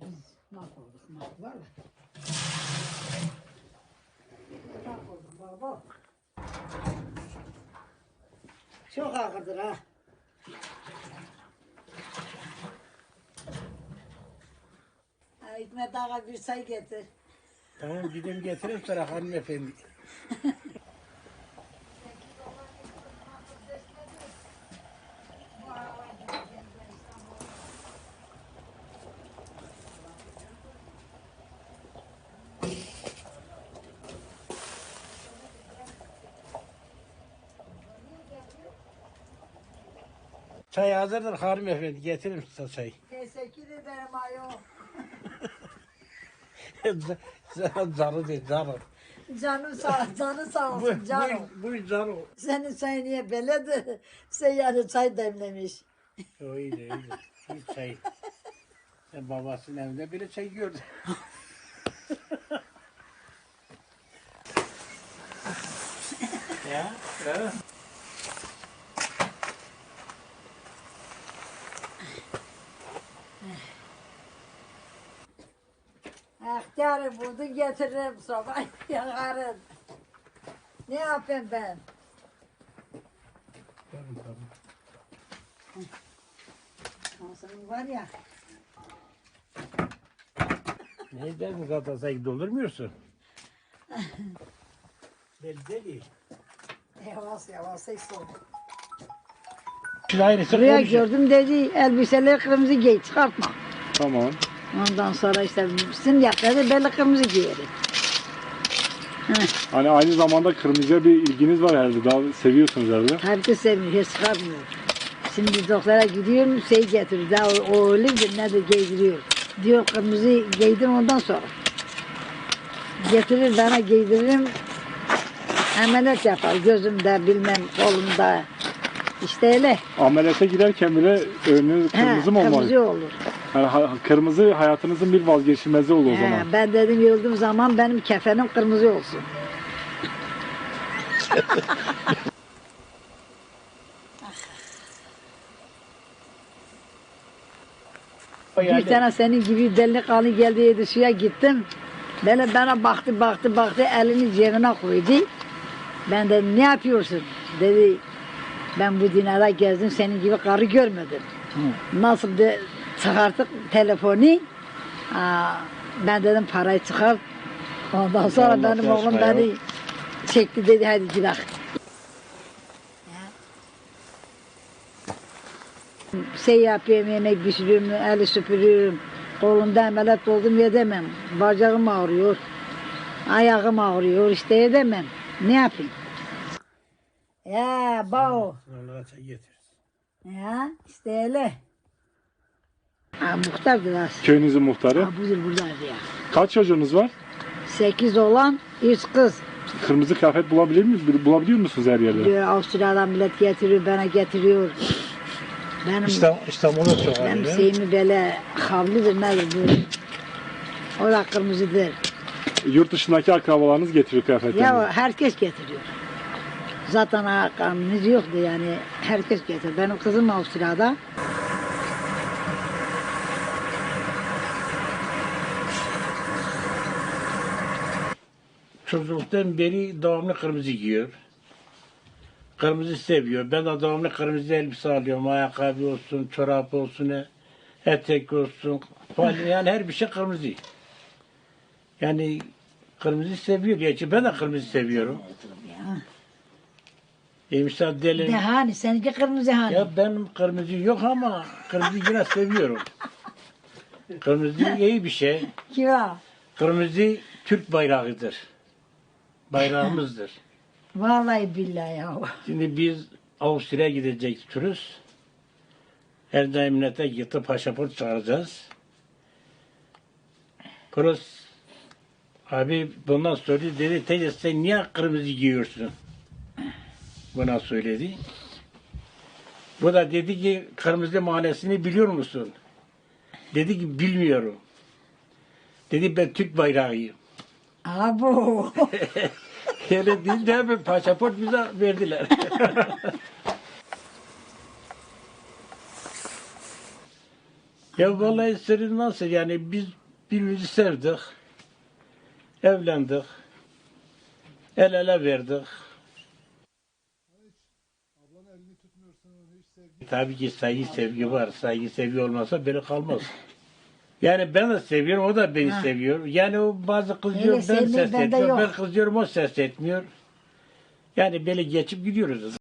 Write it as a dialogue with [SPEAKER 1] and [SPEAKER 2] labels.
[SPEAKER 1] biz mahvolduk mahvolduk. Mahvolduk baba. Çok ağırdır ha. Ha, Hikmet Ağa bir çay getir.
[SPEAKER 2] Tamam gideyim getireyim sana hanımefendi. Çay hazırdır hanımefendi. Getirin size çay.
[SPEAKER 1] Teşekkür ederim ayol.
[SPEAKER 2] Zarı değil, zarı.
[SPEAKER 1] Canın sağ, canı sağ olsun canım.
[SPEAKER 2] bu, bu zarı.
[SPEAKER 1] Senin çayın niye beledir? Sen yani çay demlemiş.
[SPEAKER 2] Öyle öyle. Bir çay. Sen babasının evinde biri çay gördü. ya, ya.
[SPEAKER 1] Ahtarı buldun getiririm sabah yakarın. Ne yapayım ben?
[SPEAKER 2] Tamam, tamam.
[SPEAKER 1] Ağzının var ya.
[SPEAKER 2] Neyden bu kadar sen doldurmuyorsun? Deli deli.
[SPEAKER 1] Yavaş yavaş
[SPEAKER 2] aynısı
[SPEAKER 1] Buraya
[SPEAKER 2] konuşuyor.
[SPEAKER 1] gördüm dedi elbiseleri kırmızı giy çıkartma.
[SPEAKER 3] Tamam.
[SPEAKER 1] Ondan sonra işte sizin yapları böyle kırmızı giyerim.
[SPEAKER 3] Hani aynı zamanda kırmızıya bir ilginiz var herhalde. Daha seviyorsunuz herhalde.
[SPEAKER 1] Herkes sevmiyor, hiç çıkartmıyor. Şimdi doktora gidiyorum, şey getiriyor. Daha o, o bir ne de giydiriyor. Diyor kırmızı giydim ondan sonra. Getirir bana giydiririm. Ameliyat yapar gözümde bilmem kolumda. İşte öyle.
[SPEAKER 3] Ameliyata girerken bile önünüz kırmızı mı olmalı?
[SPEAKER 1] Kırmızı olur.
[SPEAKER 3] Yani ha- kırmızı hayatınızın bir vazgeçilmezi oldu o
[SPEAKER 1] He,
[SPEAKER 3] zaman.
[SPEAKER 1] ben dedim yıldığım zaman benim kefenim kırmızı olsun. Bir tane senin gibi delikanlı geldiydi suya gittim. Böyle bana baktı baktı baktı elini cebine koydu. Ben dedim ne yapıyorsun? Dedi ben bu dinara gezdim senin gibi karı görmedim. Nasıl de çıkarttık telefonu. Aa, ben dedim parayı çıkart. Ondan sonra
[SPEAKER 3] Allah
[SPEAKER 1] benim oğlum beni çekti dedi hadi gidelim. Şey yapıyorum, yemek pişiriyorum, eli süpürüyorum. Kolumda ameliyat oldum yedemem. Bacağım ağrıyor. Ayağım ağrıyor, işte yedemem. Ne yapayım? Ya bao. Ya işte öyle. Ha, muhtar biraz.
[SPEAKER 3] Köyünüzün muhtarı.
[SPEAKER 1] Ha, budur buradaydı ya.
[SPEAKER 3] Kaç çocuğunuz var?
[SPEAKER 1] Sekiz olan, üç kız.
[SPEAKER 3] Kırmızı kıyafet bulabilir miyiz? Bulabiliyor musunuz her yerde?
[SPEAKER 1] Diyor Avustralya'dan millet getiriyor, bana getiriyor. Benim,
[SPEAKER 2] İstanbul, İstanbul'da çok
[SPEAKER 1] benim
[SPEAKER 2] var ya.
[SPEAKER 1] şeyimi böyle havlidir nedir bu? O da kırmızıdır.
[SPEAKER 3] Yurt dışındaki akrabalarınız getiriyor kıyafetlerini.
[SPEAKER 1] Ya herkes getiriyor. Zaten ayakkabımız yoktu yani herkes getiriyor. Benim kızım Avustralya'da.
[SPEAKER 2] Çocukluktan beri devamlı kırmızı giyiyor. Kırmızı seviyor. Ben de devamlı kırmızı elbise alıyorum. Ayakkabı olsun, çorap olsun, etek olsun. Falan. Yani her bir şey kırmızı. Yani kırmızı seviyor. Gerçi ben de kırmızı seviyorum.
[SPEAKER 1] Ya.
[SPEAKER 2] E müsaade
[SPEAKER 1] De hani seninki kırmızı hani.
[SPEAKER 2] Ya benim kırmızı yok ama kırmızı yine seviyorum. Kırmızı iyi bir şey.
[SPEAKER 1] Kira.
[SPEAKER 2] Kırmızı Türk bayrağıdır. Bayrağımızdır.
[SPEAKER 1] Vallahi billahi ya.
[SPEAKER 2] Şimdi biz Avusturya'ya gidecek turist. Elde emniyete gitti pasaport çağıracağız. Polis abi bundan sonra dedi teyze sen niye kırmızı giyiyorsun? Buna söyledi. Bu da dedi ki kırmızı mahallesini biliyor musun? Dedi ki bilmiyorum. Dedi ben Türk bayrağıyım.
[SPEAKER 1] Abo.
[SPEAKER 2] Öyle değil de hemen pasaport bize verdiler. ya vallahi sırrı nasıl yani biz birbirimizi sevdik. Evlendik. El ele verdik. Tabii ki saygı sevgi var. Saygı sevgi olmasa böyle kalmaz. Yani ben de seviyorum, o da beni
[SPEAKER 1] Ha.
[SPEAKER 2] seviyor. Yani o bazı kızıyor,
[SPEAKER 1] Öyle
[SPEAKER 2] ben
[SPEAKER 1] sevmeyi
[SPEAKER 2] ses
[SPEAKER 1] bende
[SPEAKER 2] etmiyorum.
[SPEAKER 1] yok.
[SPEAKER 2] Ben kızıyorum, o ses etmiyor. Yani böyle geçip gidiyoruz.